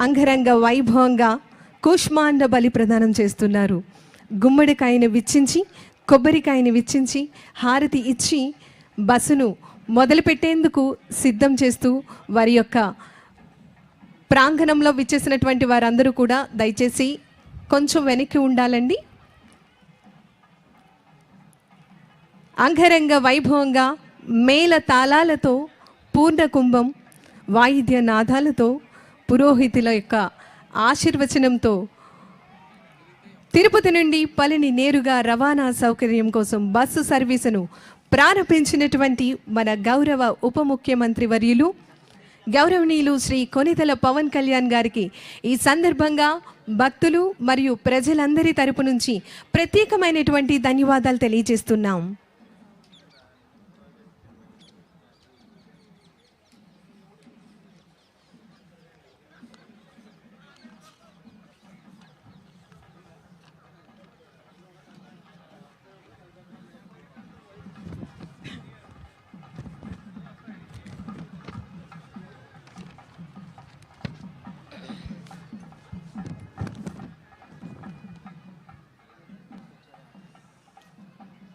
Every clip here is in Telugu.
అంగరంగ వైభవంగా కూష్మాండ బలి ప్రదానం చేస్తున్నారు. గుమ్మడికాయను విచ్చించి కొబ్బరికాయని విచ్చించి హారతి ఇచ్చి బస్సును మొదలుపెట్టేందుకు సిద్ధం చేస్తూ వారి యొక్క ప్రాంగణంలో విచ్చేసినటువంటి వారందరూ కూడా దయచేసి కొంచెం వెనక్కి ఉండాలండి. అంగరంగ వైభవంగా మేల తాళాలతో పూర్ణ కుంభం వాయిద్య నాదాలతో పురోహితుల యొక్క ఆశీర్వచనంతో తిరుపతి నుండి పలిని నేరుగా రవాణా సౌకర్యం కోసం బస్సు సర్వీసును ప్రారంభించినటువంటి మన గౌరవ ఉప ముఖ్యమంత్రి వర్యులు గౌరవనీయులు శ్రీ కొనితల పవన్ కళ్యాణ్ గారికి ఈ సందర్భంగా భక్తులు మరియు ప్రజలందరి తరపు నుంచి ప్రత్యేకమైనటువంటి ధన్యవాదాలు తెలియజేస్తున్నాం.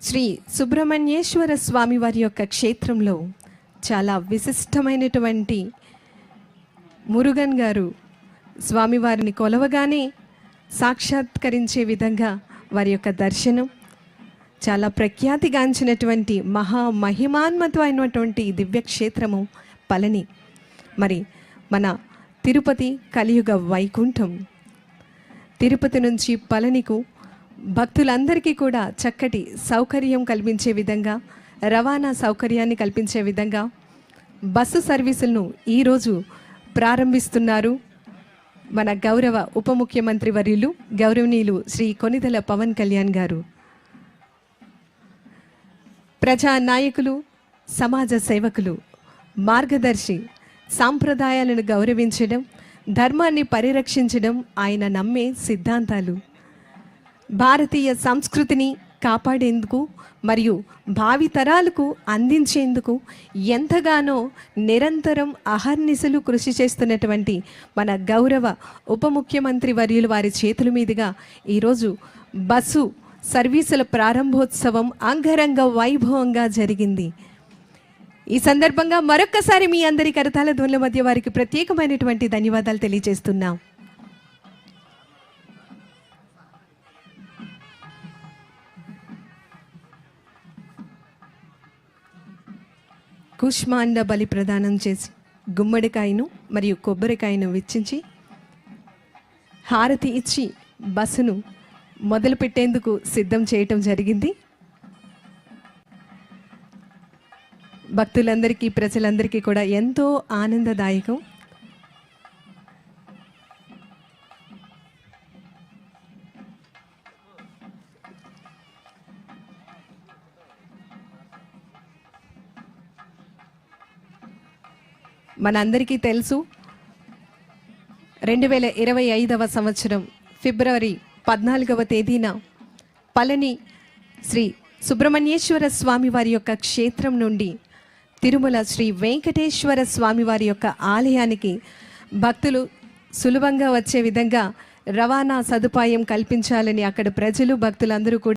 శ్రీ సుబ్రహ్మణ్యేశ్వర స్వామి వారి యొక్క క్షేత్రంలో చాలా విశిష్టమైనటువంటి మురుగన్ గారు స్వామివారిని కొలవగానే సాక్షాత్కరించే విధంగా వారి యొక్క దర్శనం చాలా ప్రఖ్యాతిగాంచినటువంటి మహా మహిమాన్మతమైనటువంటి దివ్యక్షేత్రము పళని. మరి మన తిరుపతి కలియుగ వైకుంఠం. తిరుపతి నుంచి పళనికు భక్తులందరికీ కూడా చక్కటి సౌకర్యం కల్పించే విధంగా రవాణా సౌకర్యాన్ని కల్పించే విధంగా బస్సు సర్వీసులను ఈరోజు ప్రారంభిస్తున్నారు మన గౌరవ ఉప ముఖ్యమంత్రి వర్యులు గౌరవనీయులు శ్రీ కొనిదల పవన్ కళ్యాణ్ గారు. ప్రజా నాయకులు సమాజ సేవకులు మార్గదర్శి సాంప్రదాయాలను గౌరవించడం ధర్మాన్ని పరిరక్షించడం ఆయన నమ్మే సిద్ధాంతాలు. భారతీయ సంస్కృతిని కాపాడేందుకు మరియు భావితరాలకు అందించేందుకు ఎంతగానో నిరంతరం అహర్నిశలు కృషి చేస్తున్నటువంటి మన గౌరవ ఉప ముఖ్యమంత్రి వర్యులు వారి చేతుల మీదుగా ఈరోజు బస్సు సర్వీసుల ప్రారంభోత్సవం అంగరంగ వైభవంగా జరిగింది. ఈ సందర్భంగా మరొక్కసారి మీ అందరి కరతాల ధ్వనుల మధ్య వారికి ప్రత్యేకమైనటువంటి ధన్యవాదాలు తెలియజేస్తున్నాం. కుష్మాండ బలి ప్రదానం చేసి గుమ్మడికాయను మరియు కొబ్బరికాయను వెచ్చించి హారతి ఇచ్చి బస్సును మొదలుపెట్టేందుకు సిద్ధం చేయటం జరిగింది. భక్తులందరికీ ప్రజలందరికీ కూడా ఎంతో ఆనందదాయకం. మనందరికీ తెలుసు. రెండు వేల ఇరవై ఐదవ సంవత్సరం ఫిబ్రవరి పద్నాలుగవ తేదీన పళని శ్రీ సుబ్రహ్మణ్యేశ్వర స్వామి వారి యొక్క క్షేత్రం నుండి తిరుమల శ్రీ వెంకటేశ్వర స్వామి వారి యొక్క ఆలయానికి భక్తులు సులభంగా వచ్చే విధంగా రవాణా సదుపాయం కల్పించాలని అక్కడ ప్రజలు భక్తులందరూ కూడా